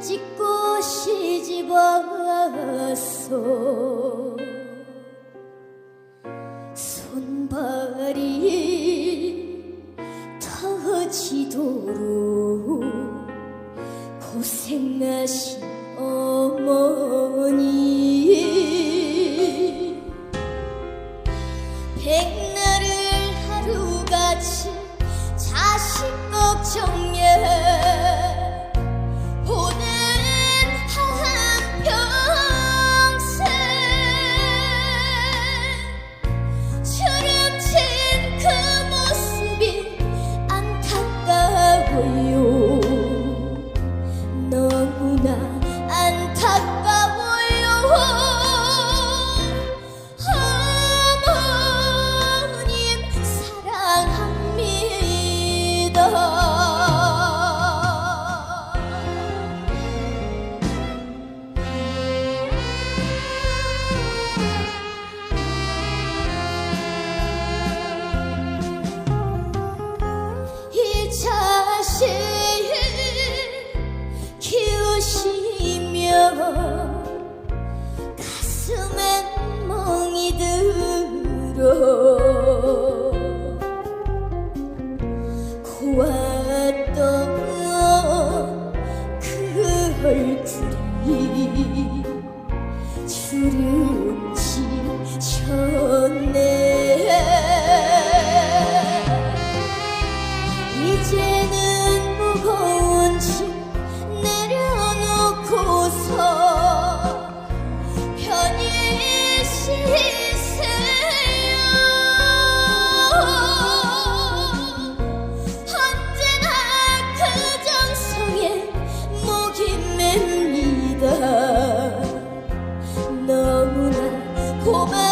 찍고 시집왔어 손발이 터지도록 고생하신 어머니. 백날을 하루같이 자식과 보았던 그 얼굴이 주름 지쳤네. 이제는 무거운 짐 我们